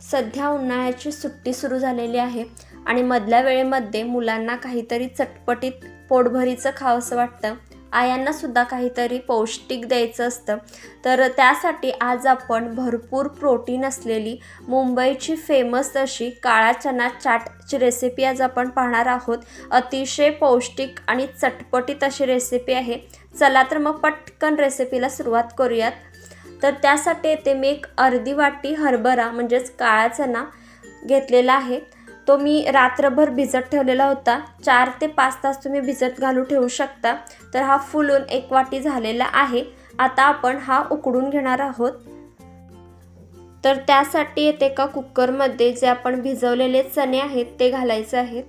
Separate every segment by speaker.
Speaker 1: सध्या उन्हाळ्याची सुट्टी सुरू झालेली आहे आणि मधल्या वेळेमध्ये मुलांना काहीतरी चटपटीत पोटभरीचं खावंसं वाटतं. आयांना सुद्धा काहीतरी पौष्टिक द्यायचं असतं. तर त्यासाठी आज आपण भरपूर प्रोटीन असलेली मुंबईची फेमस अशी काळा चना चाटची रेसिपी आज आपण पाहणार आहोत. अतिशय पौष्टिक आणि चटपटीत अशी रेसिपी आहे. चला तर मग पटकन रेसिपीला सुरुवात करूयात. तर त्यासाठी येथे मी एक अर्धी वाटी हरभरा म्हणजेच काळा चना घेतलेला आहे. तो मी रात्रभर भिजत ठेवलेला होता. चार ते पाच तास तुम्ही भिजत घालू ठेवू शकता. तर हा फुलून एक वाटी झालेला आहे. आता आपण हा उकडून घेणार आहोत. तर त्यासाठी येते एका कुकरमध्ये जे आपण भिजवलेले चणे आहेत ते घालायचे आहेत.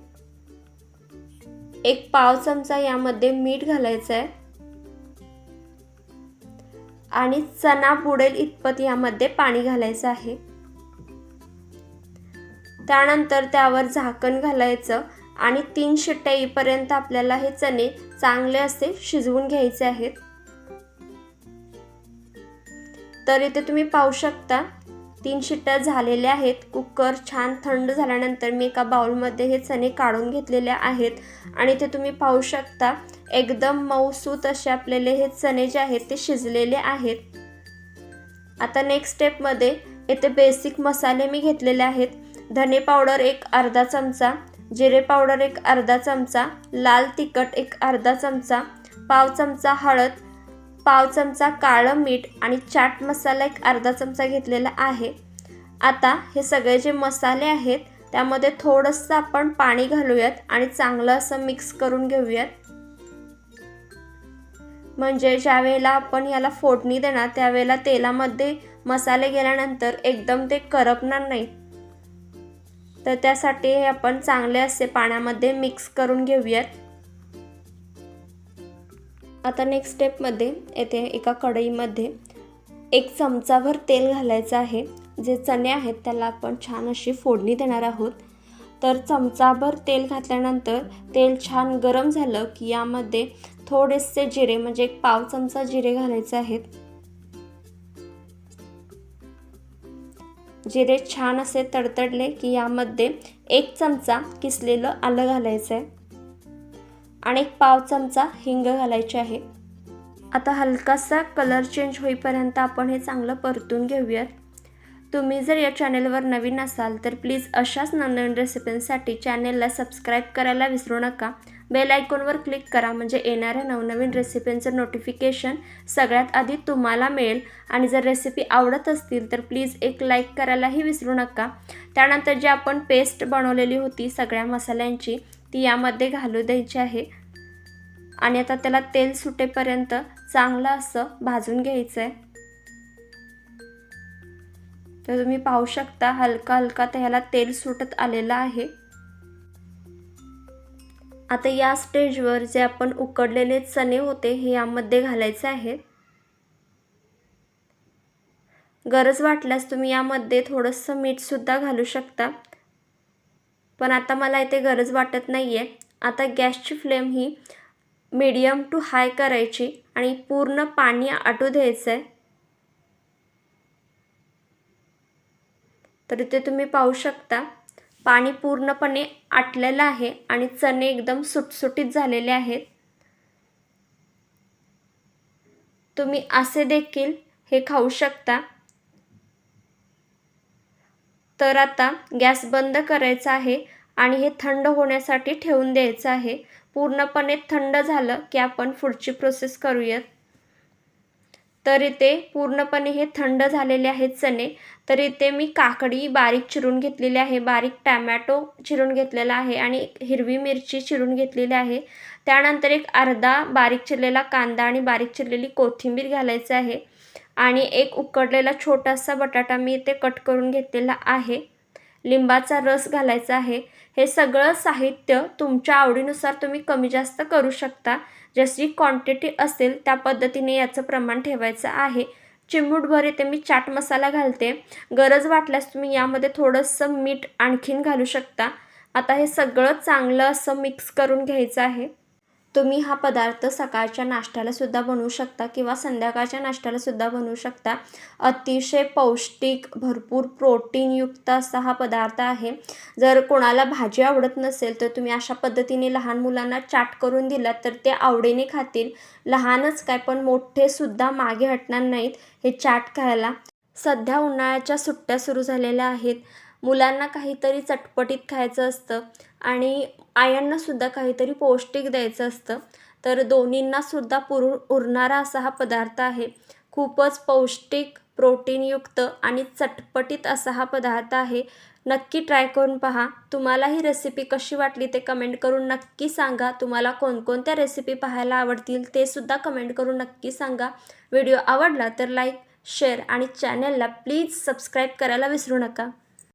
Speaker 1: एक पाव चमचा यामध्ये मीठ घालायचं आहे. आणि चना बुडेल इतपत यामध्ये पाणी घालायचं आहे. त्यानंतर त्यावर झाकण घालायचं आणि तीन शिट्ट्या येईपर्यंत आपल्याला हे चणे चांगले असे शिजवून घ्यायचे आहेत. तर इथे तुम्ही पाहू शकता तीन शिट्ट्या झालेल्या आहेत. कुकर छान थंड झाल्यानंतर मी एका बाउलमध्ये हे चणे काढून घेतलेले आहेत. आणि ते तुम्ही पाहू शकता एकदम मऊसूत असे आपलेले हे चणे जे आहेत ते शिजलेले आहेत. आता नेक्स्ट स्टेपमध्ये येथे बेसिक मसाले मी घेतलेले आहेत. धने पावडर एक अर्धा चमचा जिरे पावडर एक अर्धा चमचा लाल तिखट एक अर्धा चमचा पाव चमचा हळद पाव चमचा काळं मीठ आणि चाट मसाला एक अर्धा चमचा घेतलेला आहे. आता हे सगळे जे मसाले आहेत त्यामध्ये थोडंसं आपण पाणी घालूयात आणि चांगलं असं मिक्स करून घेऊयात. म्हणजे ज्या वेळेला आपण याला फोडणी देणार त्यावेळेला तेलामध्ये मसाले गेल्यानंतर एकदम ते करपणार नाही. तर त्यासाठी हे आपण चांगले असे पाण्यामध्ये मिक्स करून घेऊयात. आता नेक्स्ट स्टेपमध्ये येथे एका कढईमध्ये एक चमचाभर तेल घालायचं आहे. जे चणे आहेत त्याला आपण छान अशी फोडणी देणार आहोत. तर चमचाभर तेल घातल्यानंतर तेल छान गरम झालं की यामध्ये थोडेसे जिरे म्हणजे एक पाव चमचा जिरे घालायचे आहेत. जिरे छान असे तडतडले की यामध्ये एक चमचा किसलेलं आलं घालायचं आहे आणि एक पाव चमचा हिंग घालायचे आहे. आता हलकासा कलर चेंज होईपर्यंत आपण हे चांगलं परतून घेऊयात. तुम्ही जर या चॅनेलवर नवीन असाल तर प्लीज अशाच नवनवीन रेसिपींसाठी चॅनेलला सबस्क्राईब करायला विसरू नका. बेल आयकॉनवर क्लिक करा म्हणजे येणाऱ्या नवनवीन रेसिपींचं नोटिफिकेशन सगळ्यात आधी तुम्हाला मिळेल. आणि जर रेसिपी आवडत असतील तर प्लीज एक लाईक करायलाही विसरू नका. त्यानंतर जी आपण पेस्ट बनवलेली होती सगळ्या मसाल्यांची ती यामध्ये घालू द्यायची आहे. आणि आता त्याला तेल सुटेपर्यंत चांगलं असं भाजून घ्यायचं आहे तर तुम्ही पाहू शकता हलका हलका त्याला तेल सुटत आलेलं आहे. आता या स्टेजवर जे आपण उकडलेले चणे होते हे यामध्ये घालायचे आहेत. गरज वाटल्यास तुम्ही यामध्ये थोडंसं मीठसुद्धा घालू शकता. पण आता मला इथे गरज वाटत नाही आहे आता गॅसची फ्लेम ही मीडियम टू हाय करायची आणि पूर्ण पाणी आटू द्यायचं आहे तर इथे तुम्ही पाहू शकता. पाणी पूर्णपणे आटलेलं आहे आणि चणे एकदम सुटसुटीत झालेले आहेत. तुम्ही असे देखील हे खाऊ शकता. तर आता गॅस बंद करायचा आहे आणि हे थंड होण्यासाठी ठेवून द्यायचं आहे. पूर्णपणे थंड झालं की आपण पुढची प्रोसेस करूयात. तर इथे पूर्णपणे हे थंड झालेले आहेत चणे. तर इथे मी काकडी बारीक चिरून घेतलेली आहे. बारीक टॅमॅटो चिरून घेतलेला आहे आणि हिरवी मिरची चिरून घेतलेली आहे. त्यानंतर एक अर्धा बारीक चिरलेला कांदा आणि बारीक चिरलेली कोथिंबीर घालायचं आहे. आणि एक उकडलेला छोटासा बटाटा मी इथे कट करून घेतलेला आहे. लिंबाचा रस घालायचा आहे. हे सगळं साहित्य तुमच्या आवडीनुसार तुम्ही कमी जास्त करू शकता. जशी क्वांटिटी असेल त्या पद्धतीने याचं प्रमाण ठेवायचं आहे. चिमूटभर इथे मी चाट मसाला घालते. गरज वाटल्यास तुम्ही यामध्ये थोडंसं मीठ आणखीन घालू शकता. आता हे सगळं चांगलं असं मिक्स करून घ्यायचं आहे. तुम्ही हा पदार्थ सकाळच्या नाश्त्याला सुद्धा बनवू शकता किंवा संध्याकाळच्या नाश्त्याला सुद्धा बनवू शकता. अतिशय पौष्टिक भरपूर प्रोटीनयुक्त असा हा पदार्थ आहे. जर कोणाला भाजी आवडत नसेल तर तुम्ही अशा पद्धतीने लहान मुलांना चाट करून दिलात तर ते आवडीने खातील. लहानच काय पण मोठेसुद्धा मागे हटणार नाहीत हे चाट खायला. सध्या उन्हाळ्याच्या सुट्ट्या सुरू झालेल्या आहेत. मुलांना काहीतरी चटपटीत खायचं असतं आणि आयांनासुद्धा काहीतरी पौष्टिक द्यायचं असतं. तर दोन्हींनासुद्धा पुरू उरणारा असा हा पदार्थ आहे. खूपच पौष्टिक प्रोटीनयुक्त आणि चटपटीत असा हा पदार्थ आहे. नक्की ट्राय करून पहा. तुम्हाला ही रेसिपी कशी वाटली ते कमेंट करून नक्की सांगा. तुम्हाला कोणकोणत्या रेसिपी पाहायला आवडतील ते सुद्धा कमेंट करून नक्की सांगा. व्हिडिओ आवडला तर लाईक शेअर आणि चॅनलला प्लीज सबस्क्राईब करायला विसरू नका.